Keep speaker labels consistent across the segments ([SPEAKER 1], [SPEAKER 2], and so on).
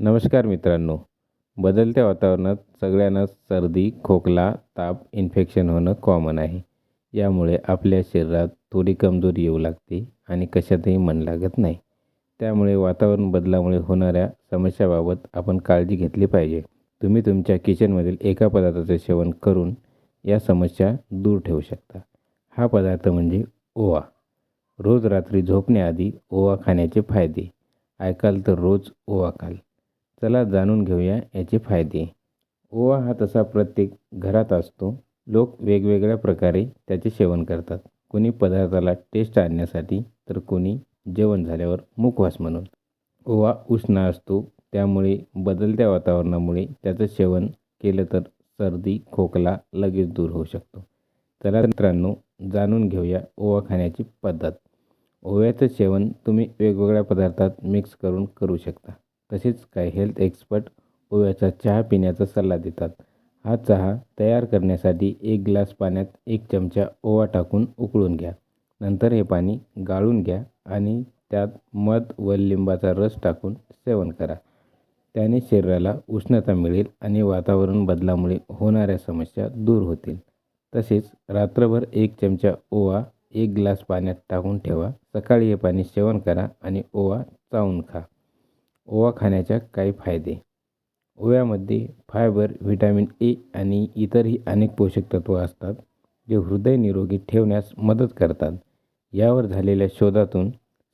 [SPEAKER 1] नमस्कार मित्रांनो. बदलत्या वातावरणात सगळ्यांनाच सर्दी खोकला ताप इन्फेक्शन होणं कॉमन आहे. यामुळे आपल्या शरीरात थोडी कमजोरी येऊ लागते आणि कशातही मन लागत नाही. त्यामुळे वातावरण बदलामुळे होणाऱ्या समस्याबाबत आपण काळजी घेतली पाहिजे. तुम्ही तुमच्या किचनमधील एका पदार्थाचे सेवन करून या समस्या दूर ठेवू शकता. हा पदार्थ म्हणजे ओवा. रोज रात्री झोपण्याआधी ओवा खाण्याचे फायदे. ऐकाल तर रोज ओवा खाल. चला जाणून घेऊया याचे फायदे. ओवा हा तसा प्रत्येक घरात असतो. लोक वेगवेगळ्या प्रकारे त्याचे सेवन करतात. कोणी पदार्थाला टेस्ट आणण्यासाठी तर कोणी जेवण झाल्यावर मुखवास म्हणून. ओवा उष्ण असतो. त्यामुळे बदलत्या वातावरणामुळे त्याचं सेवन केलं तर सर्दी खोकला लगेच दूर होऊ शकतो. चला मित्रांनो जाणून घेऊया ओवा खाण्याची पद्धत. ओव्याचं सेवन तुम्ही वेगवेगळ्या पदार्थात मिक्स करून करू शकता. तसेच काही हेल्थ एक्सपर्ट ओव्याचा चहा पिण्याचा सल्ला देतात. हा चहा तयार करण्यासाठी एक ग्लास पाण्यात एक चमचा ओवा टाकून उकळून घ्या. नंतर हे पाणी गाळून घ्या आणि त्यात मध व लिंबाचा रस टाकून सेवन करा. त्याने शरीराला उष्णता मिळेल आणि वातावरण बदलामुळे होणाऱ्या समस्या दूर होतील. तसेच रात्रभर एक चमचा ओवा एक ग्लास पाण्यात टाकून ठेवा. सकाळी हे पाणी सेवन करा आणि ओवा चावून खा. ओवा खाण्याच्या काही फायदे. ओव्यामध्ये फायबर व्हिटॅमिन ए आणि इतरही अनेक पोषक तत्त्व असतात जे हृदय निरोगी ठेवण्यास मदत करतात. यावर झालेल्या शोधातून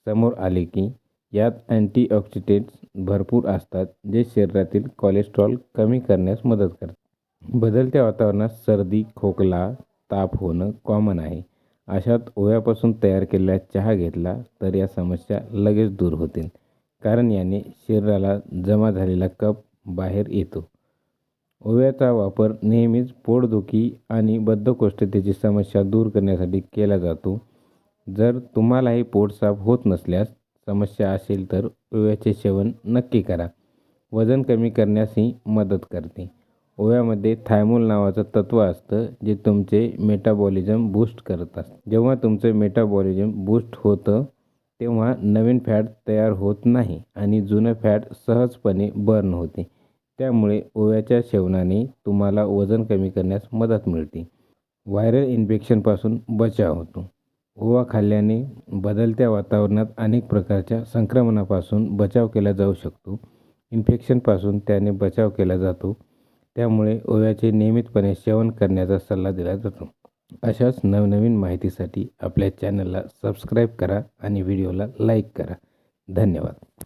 [SPEAKER 1] समोर आले की यात अँटीऑक्सिडेंट्स भरपूर असतात जे शरीरातील कोलेस्ट्रॉल कमी करण्यास मदत करतात. बदलत्या वातावरणात सर्दी खोकला ताप होणं कॉमन आहे. अशात ओव्यापासून तयार केलेला चहा घेतला तर या समस्या लगेच दूर होतील. कारण याने शरीराला जमा झालेला कप बाहेर येतो. ओव्याचा वापर नेहमीच पोटदुखी आणि बद्धकोष्ठतेची समस्या दूर करण्यासाठी केला जातो. जर तुम्हालाही पोट साफ होत नसल्यास समस्या असेल तर ओव्याचे सेवन नक्की करा. वजन कमी करण्यासही मदत करते. ओव्यामध्ये थायमोल नावाचं तत्व असतं जे तुमचे मेटाबॉलिझम बूस्ट करत असतं जेव्हा तुमचं मेटाबॉलिझम बूस्ट होतं तेव्हा नवीन फॅट तयार होत नाही आणि जुनं फॅट सहजपणे बर्न होते. त्यामुळे ओव्याच्या सेवनाने तुम्हाला वजन कमी करण्यास मदत मिळते. व्हायरल इन्फेक्शनपासून बचाव होतो. ओवा खाल्ल्याने बदलत्या वातावरणात अनेक प्रकारच्या संक्रमणापासून बचाव केला जाऊ शकतो. इन्फेक्शनपासून त्याने बचाव केला जातो. त्यामुळे ओव्याचे नियमितपणे सेवन करण्याचा सल्ला दिला जातो. अशाच नवनवीन माहितीसाठी आपल्या चॅनलला सबस्क्राईब करा आणि व्हिडिओला लाईक करा. धन्यवाद.